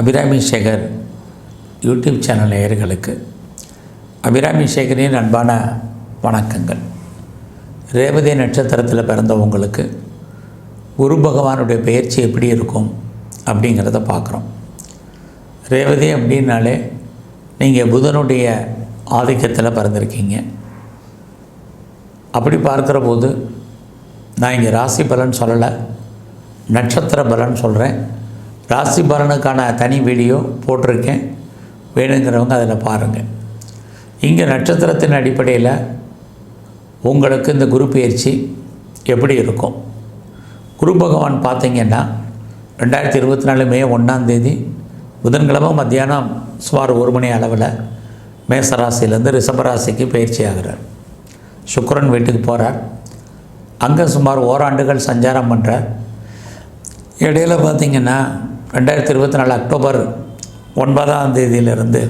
Abirami Sekar YouTube channel நேயர்களுக்கு அபிராமி சேகரின் அன்பான வணக்கங்கள். ரேவதி நட்சத்திரத்தில் பிறந்தவங்களுக்கு குரு பகவானுடைய பயிற்சி எப்படி இருக்கும் அப்படிங்கிறத பார்க்குறோம். ரேவதி அப்படின்னாலே நீங்கள் புதனுடைய ஆதிக்கத்தில் பிறந்திருக்கீங்க. அப்படி பார்க்குற போது நான் இங்கே ராசி பலன் சொல்லலை நட்சத்திர பலன் சொல்கிறேன் ராசி பலனுக்கான தனி வீடியோ போட்டிருக்கேன். வேணுங்கிறவங்க அதில் பாருங்கள் இங்கே நட்சத்திரத்தின் அடிப்படையில் உங்களுக்கு இந்த குரு பயிற்சி எப்படி இருக்கும்? குரு பகவான் பார்த்தீங்கன்னா ரெண்டாயிரத்தி இருபத்தி நாலு மே ஒன்றாந்தேதி புதன்கிழமை மத்தியானம் சுமார் ஒரு மணி அளவில் மேசராசிலேருந்து ரிஷபராசிக்கு பயிற்சி ஆகிறார். சுக்கரன் வீட்டுக்கு போகிறார். அங்கே சுமார் ஓராண்டுகள் சஞ்சாரம் பண்ணுறார். இடையில பார்த்திங்கன்னா ரெண்டாயிரத்தி இருபத்தி நாலு அக்டோபர் ஒன்பதாம் தேதியிலிருந்து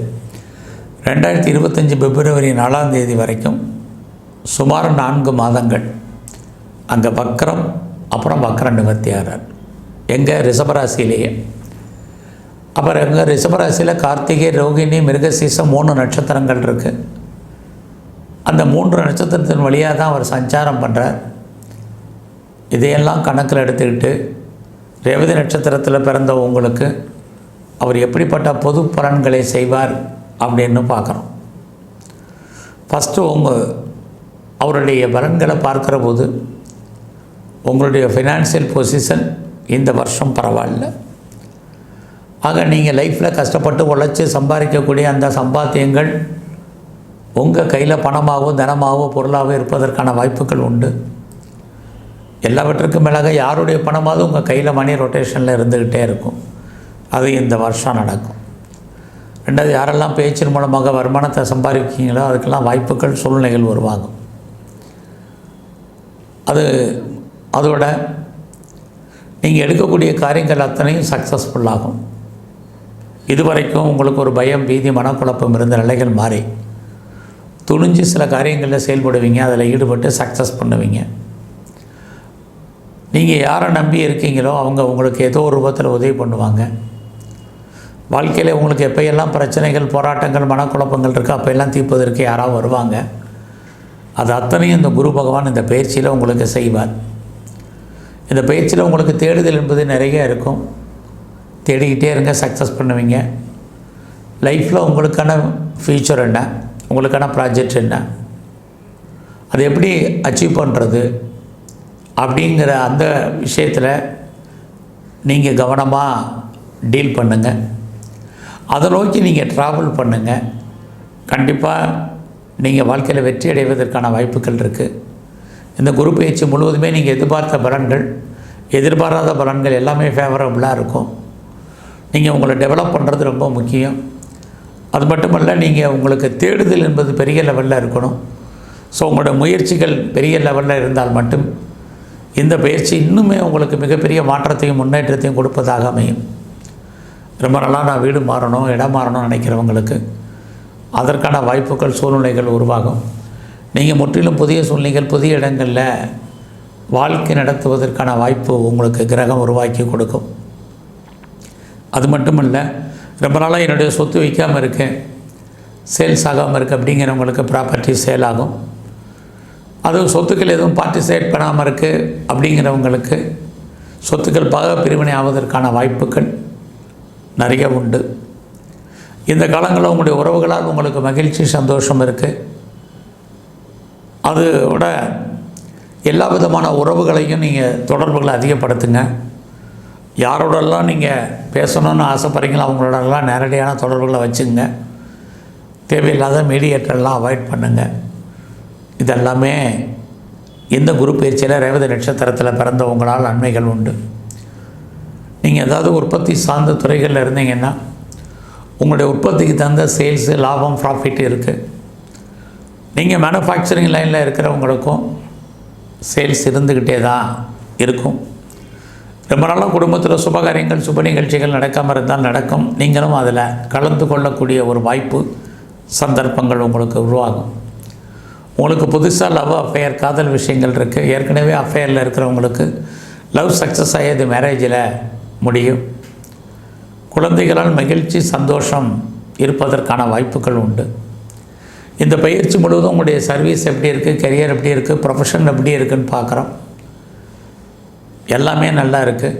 ரெண்டாயிரத்தி இருபத்தஞ்சி பிப்ரவரி நாலாம் தேதி வரைக்கும் சுமார் நான்கு மாதங்கள். அங்கே வக்கரம் அப்புறம் வக்கரம் நிவர்த்தி ஆகிறார் எங்கள் ரிஷபராசியிலேயே. அப்புறம் எங்கள் ரிஷபராசியில் கார்த்திகை ரோகிணி மிருகசீசம் மூணு நட்சத்திரங்கள் இருக்குது அந்த மூன்று நட்சத்திரத்தின் வழியாக தான் அவர் சஞ்சாரம் பண்ணுறார் இதையெல்லாம் கணக்கில் எடுத்துக்கிட்டு ரேவதி நட்சத்திரத்தில் பிறந்த உங்களுக்கு அவர் எப்படிப்பட்ட பொது பலன்களை செய்வார் அப்படின்னு பார்க்குறோம் ஃபஸ்ட்டு உங்கள் அவருடைய பலன்களை பார்க்குற போது உங்களுடைய ஃபினான்சியல் பொசிஷன் இந்த வருஷம் பரவாயில்ல. ஆக நீங்கள் லைஃப்பில் கஷ்டப்பட்டு உழைச்சி சம்பாதிக்கக்கூடிய அந்த சம்பாத்தியங்கள் உங்கள் கையில் பணமாகவோ தனமாகவோ பொருளாகவோ இருப்பதற்கான வாய்ப்புகள் உண்டு. எல்லாவற்றுக்கும் மேலாக யாருடைய பணமாவது உங்கள் கையில் மணி ரொட்டேஷனில் இருந்துக்கிட்டே இருக்கும். அது இந்த வருஷம் நடக்கும். ரெண்டாவது யாரெல்லாம் பேச்சின் மூலமாக வருமானத்தை சம்பாதிக்கிறீங்களோ அதுக்கெல்லாம் வாய்ப்புகள் சூழ்நிலைகள் உருவாகும். அது அதோட நீங்கள் எடுக்கக்கூடிய காரியங்கள் அத்தனையும் சக்ஸஸ்ஃபுல்லாகும் இதுவரைக்கும் உங்களுக்கு ஒரு பயம் பீதி மனக்குழப்பம் இருந்த நிலைகள் மாறி. துணிஞ்சு சில காரியங்களில் செயல்படுவீங்க அதில் ஈடுபட்டு சக்ஸஸ் பண்ணுவீங்க. நீங்கள் யாரை நம்பி இருக்கீங்களோ அவங்க உங்களுக்கு ஏதோ ஒரு ரூபத்தில் உதவி பண்ணுவாங்க. வாழ்க்கையில் உங்களுக்கு எப்போயெல்லாம் பிரச்சனைகள் போராட்டங்கள் மனக்குழப்பங்கள் இருக்குது அப்போயெல்லாம் தீர்ப்பதற்கு யாராவது வருவாங்க. அது அத்தனையும் இந்த குரு பகவான் இந்த பயிற்சியில் உங்களுக்கு செய்வார். இந்த பயிற்சியில் உங்களுக்கு தேடுதல் என்பது நிறைய இருக்கும். தேடிக்கிட்டே இருங்க சக்ஸஸ் பண்ணுவீங்க. லைஃப்பில் உங்களுக்கான ஃப்யூச்சர் என்ன? உங்களுக்கான ப்ராஜெக்ட் என்ன? அது எப்படி அச்சீவ் பண்ணுறது அப்படிங்கிற அந்த விஷயத்தில் நீங்கள் கவனமாக டீல் பண்ணுங்கள் அதை நோக்கி நீங்கள் ட்ராவல் பண்ணுங்கள் கண்டிப்பாக நீங்கள் வாழ்க்கையில் வெற்றி அடைவதற்கான வாய்ப்புகள் இருக்குது இந்த குரு பயிற்சி முழுவதுமே நீங்கள் எதிர்பார்த்த பலன்கள் எதிர்பாராத பலன்கள் எல்லாமே ஃபேவரபுளாக இருக்கும். நீங்கள் உங்களை டெவலப் பண்ணுறது ரொம்ப முக்கியம். அது மட்டுமல்ல நீங்கள் உங்களுக்கு தேடுதல் என்பது பெரிய லெவலில் இருக்கணும். ஸோ உங்களோட முயற்சிகள் பெரிய லெவலில் இருந்தால் மட்டும் இந்த பயிற்சி இன்னுமே உங்களுக்கு மிகப்பெரிய மாற்றத்தையும் முன்னேற்றத்தையும் கொடுப்பதாக அமையும். ரொம்ப நல்லா நான் வீடு மாறணும் இடம் மாறணும்னு நினைக்கிறவங்களுக்கு அதற்கான வாய்ப்புகள் சூழ்நிலைகள் உருவாகும். நீங்கள் முற்றிலும் புதிய சூழ்நிலைகள் புதிய இடங்களில் வாழ்க்கை நடத்துவதற்கான வாய்ப்பு உங்களுக்கு கிரகம் உருவாக்கி கொடுக்கும். அது மட்டும் இல்லை ரொம்ப நாளாக என்னுடைய சொத்து வைக்காமல் இருக்கேன். சேல்ஸ் ஆகாமல் இருக்குது அப்படிங்கிறவங்களுக்கு ப்ராப்பர்ட்டி சேல் ஆகும். அதுவும் சொத்துக்கள் எதுவும் பார்ட்டிசிபேட் பண்ணாமல் இருக்குது அப்படிங்கிறவங்களுக்கு சொத்துக்கள் பாக பிரிவினை ஆவதற்கான வாய்ப்புகள் நிறைய உண்டு. இந்த காலங்களில் உங்களுடைய உறவுகளால் உங்களுக்கு மகிழ்ச்சி சந்தோஷம் இருக்குது அதோட எல்லா விதமான உறவுகளையும் நீங்கள் தொடர்புகளை அதிகப்படுத்துங்க. யாரோடெல்லாம் நீங்கள் பேசணும்னு ஆசைப்படுறீங்களோ அவங்களோடலாம் நேரடியான தொடர்புகளை வச்சுங்க. தேவையில்லாத மீடியேட்டர்லாம் அவாய்ட் பண்ணுங்கள் இதெல்லாமே இந்த குரு பயிற்சியில் ரேவதி நட்சத்திரத்தில் பிறந்தவங்களால் நன்மைகள் உண்டு. நீங்கள் ஏதாவது உற்பத்தி சார்ந்த துறைகளில் இருந்தீங்கன்னா உங்களுடைய உற்பத்திக்கு தகுந்த சேல்ஸு லாபம் ப்ராஃபிட் இருக்குது நீங்கள் மேனுஃபேக்சரிங் லைனில் இருக்கிறவங்களுக்கும் சேல்ஸ் இருந்துக்கிட்டே தான் இருக்கும். ரொம்ப நாளாக குடும்பத்தில் சுபகாரியங்கள் சுப நிகழ்ச்சிகள் நடக்காமல் இருந்தால் நடக்கும். நீங்களும் அதில் கலந்து கொள்ளக்கூடிய ஒரு வாய்ப்பு சந்தர்ப்பங்கள் உங்களுக்கு உருவாகும். உங்களுக்கு புதுசாக லவ் அஃபேர் காதல் விஷயங்கள் இருக்குது ஏற்கனவே அஃபேரில் இருக்கிறவங்களுக்கு லவ் சக்ஸஸ் ஆகியது மேரேஜில் முடியும். குழந்தைகளால் மகிழ்ச்சி சந்தோஷம் இருப்பதற்கான வாய்ப்புகள் உண்டு. இந்த பயிற்சி முழுவதும் உங்களுடைய சர்வீஸ் எப்படி இருக்குது கெரியர் எப்படி இருக்குது ப்ரொஃபஷன் எப்படி இருக்குன்னு பார்க்குறோம். எல்லாமே நல்லா இருக்குது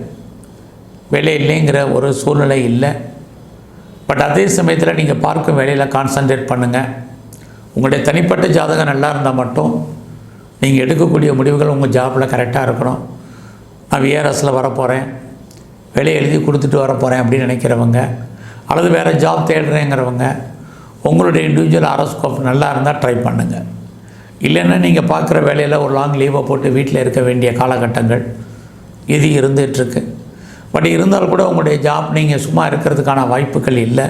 வேலை இல்லைங்கிற ஒரு சூழ்நிலை இல்லை. பட் அதே சமயத்தில் நீங்கள் பார்க்கும் வேலையில் கான்சன்ட்ரேட் பண்ணுங்கள் உங்களுடைய தனிப்பட்ட ஜாதகம் நல்லா இருந்தால் மட்டும் நீங்கள் எடுக்கக்கூடிய முடிவுகள் உங்கள் ஜாப்பில் கரெக்டாக இருக்கணும். நான் விஆர்எஸில் வரப்போகிறேன் வேலையை எழுதி கொடுத்துட்டு வரப்போகிறேன் அப்படின்னு நினைக்கிறவங்க அல்லது வேறு ஜாப் தேடுறேங்கிறவங்க உங்களுடைய இண்டிவிஜுவல் ஆரோஸ்கோப் நல்லா இருந்தால் ட்ரை பண்ணுங்கள் இல்லைன்னா நீங்கள் பார்க்குற வேலையில் ஒரு லாங் லீவை போட்டு வீட்டில் இருக்க வேண்டிய காலகட்டங்கள் இது இருந்துகிட்ருக்கு பட் இருந்தாலும் கூட உங்களுடைய ஜாப் நீங்கள் சும்மா இருக்கிறதுக்கான வாய்ப்புகள் இல்லை.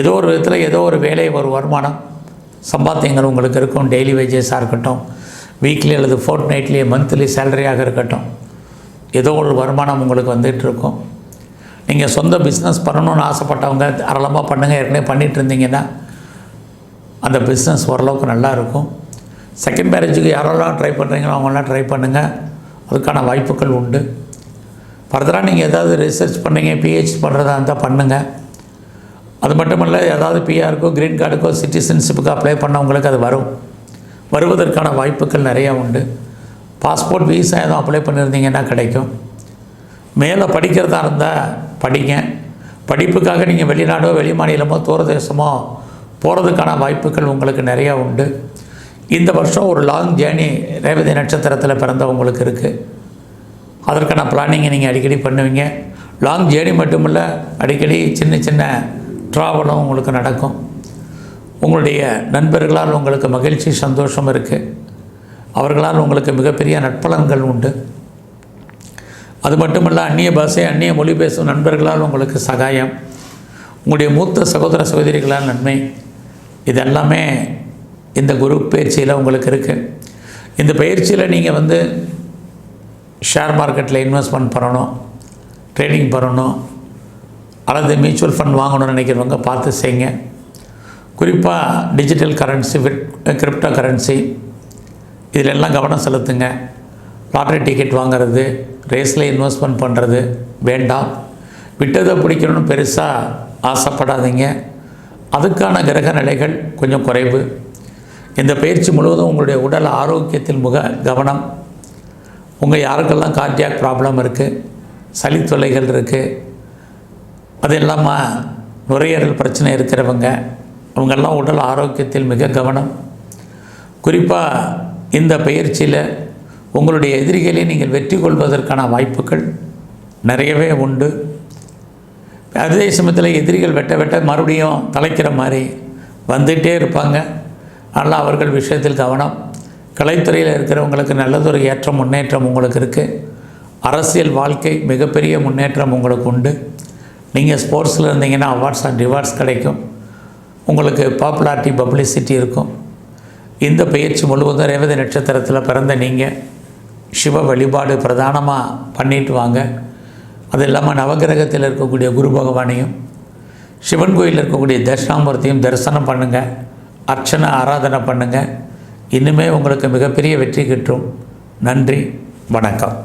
ஏதோ ஒரு விதத்தில் ஏதோ ஒரு வேலை ஒரு வருமானம் சம்பாத்தியங்கள் உங்களுக்கு இருக்கும் டெய்லி வேஜஸாக இருக்கட்டும் வீக்லி அல்லது ஃபோர்ட் நைட்லி மந்த்லி சேலரியாக இருக்கட்டும் ஏதோ ஒரு வருமானம் உங்களுக்கு வந்துகிட்டு இருக்கும் நீங்கள் சொந்த பிஸ்னஸ் பண்ணணும்னு ஆசைப்பட்டவங்க அரளமாக பண்ணுங்கள் ஏற்கனவே பண்ணிகிட்டு இருந்தீங்கன்னா அந்த பிஸ்னஸ் ஓரளவுக்கு நல்லா இருக்கும். செகண்ட் மேரேஜுக்கு யாரெல்லாம் ட்ரை பண்ணுறீங்களோ அவங்களாம் ட்ரை பண்ணுங்கள் அதுக்கான வாய்ப்புகள் உண்டு. ஃபர்தராக நீங்கள் ஏதாவது ரிசர்ச் பண்ணீங்க பிஹெச் பண்ணுறதா இருந்தால் பண்ணுங்கள் அது மட்டுமல்ல ஏதாவது பிஆருக்கோ க்ரீன் கார்டுக்கோ சிட்டிசன்ஷிப்புக்கோ அப்ளை பண்ணவங்களுக்கு அது வரும். வருவதற்கான வாய்ப்புகள் நிறையா உண்டு. பாஸ்போர்ட் வீசா எதுவும் அப்ளை பண்ணியிருந்தீங்கன்னா கிடைக்கும். மேலே படிக்கிறதா இருந்தால் படிங்க. படிப்புக்காக நீங்கள் வெளிநாடோ வெளி மாநிலமோ தூரதேசமோ போகிறதுக்கான வாய்ப்புகள் உங்களுக்கு நிறையா உண்டு. இந்த வருஷம் ஒரு லாங் ஜேர்னி ரேவதி நட்சத்திரத்தில் பிறந்தவங்களுக்கு இருக்குது அதற்கான பிளானிங்கை நீங்கள் அடிக்கடி பண்ணுவீங்க. லாங் ஜேர்னி மட்டும் இல்லை அடிக்கடி சின்ன சின்ன ட்ராவலும் உங்களுக்கு நடக்கும். உங்களுடைய நண்பர்களால் உங்களுக்கு மகிழ்ச்சி சந்தோஷம் இருக்குது அவர்களால் உங்களுக்கு மிகப்பெரிய நட்பலன்கள் உண்டு. அது மட்டுமல்ல அந்நிய பாஷை அந்நிய மொழி பேசும் நண்பர்களால் உங்களுக்கு சகாயம். உங்களுடைய மூத்த சகோதர சகோதரிகளால் நன்மை. இதெல்லாமே இந்த குரு பயிற்சியில் உங்களுக்கு இருக்குது இந்த பயிற்சியில் நீங்கள் வந்து ஷேர் மார்க்கெட்டில் இன்வெஸ்ட்மெண்ட் பண்ணணும் ட்ரேடிங் பண்ணணும் அல்லது மியூச்சுவல் ஃபண்ட் வாங்கணும்னு நினைக்கிறவங்க பார்த்து செய்யுங்க. குறிப்பாக டிஜிட்டல் கரன்சி விட் கிரிப்டோ கரன்சி இதில் எல்லாம் கவனம் செலுத்துங்க. லாட்ரி டிக்கெட் வாங்குறது ரேஸில் இன்வெஸ்ட்மெண்ட் பண்ணுறது வேண்டாம். விட்டதை பிடிக்கணும்னு பெருசாக ஆசைப்படாதீங்க. அதுக்கான கிரக நிலைகள் கொஞ்சம் குறைவு. இந்த பயிற்சி முழுவதும் உங்களுடைய உடல் ஆரோக்கியத்தில் முக கவனம். உங்கள் யாருக்கெல்லாம் கார்டியாக் ப்ராப்ளம் இருக்குது சளி தொல்லைகள் இருக்குது அது இல்லாமல் நுரையீரல் பிரச்சனை இருக்கிறவங்க அவங்கெல்லாம் உடல் ஆரோக்கியத்தில் மிக கவனம். குறிப்பாக இந்த பயிற்சியில் உங்களுடைய எதிரிகளை நீங்கள் வெற்றி கொள்வதற்கான வாய்ப்புகள் நிறையவே உண்டு. அதே சமயத்தில் எதிரிகள் வெட்ட வெட்ட மறுபடியும் தலைக்கிற மாதிரி வந்துகிட்டே இருப்பாங்க. ஆனால் அவர்கள் விஷயத்தில் கவனம். கலைத்துறையில் இருக்கிறவங்களுக்கு நல்லதொரு ஏற்றம் முன்னேற்றம் உங்களுக்கு இருக்குது அரசியல் வாழ்க்கை மிகப்பெரிய முன்னேற்றம் உங்களுக்கு உண்டு. நீங்கள் ஸ்போர்ட்ஸில் இருந்தீங்கன்னா அவார்ட்ஸ் அண்ட் ரிவார்ட்ஸ் கிடைக்கும். உங்களுக்கு பாப்புலாரிட்டி பப்ளிசிட்டி இருக்கும். இந்த பயிற்சி முழுவதும் ரேவதி நட்சத்திரத்தில் பிறந்த நீங்கள் சிவ வழிபாடு பிரதானமாக பண்ணிட்டு வாங்க. அது இல்லாமல் நவகிரகத்தில் இருக்கக்கூடிய குரு பகவானையும் சிவன் கோயிலில் இருக்கக்கூடிய தட்சிணாமூர்த்தியும் தரிசனம் பண்ணுங்கள் அர்ச்சனை ஆராதனை பண்ணுங்கள் இன்னுமே உங்களுக்கு மிகப்பெரிய வெற்றி கிட்டும். நன்றி வணக்கம்.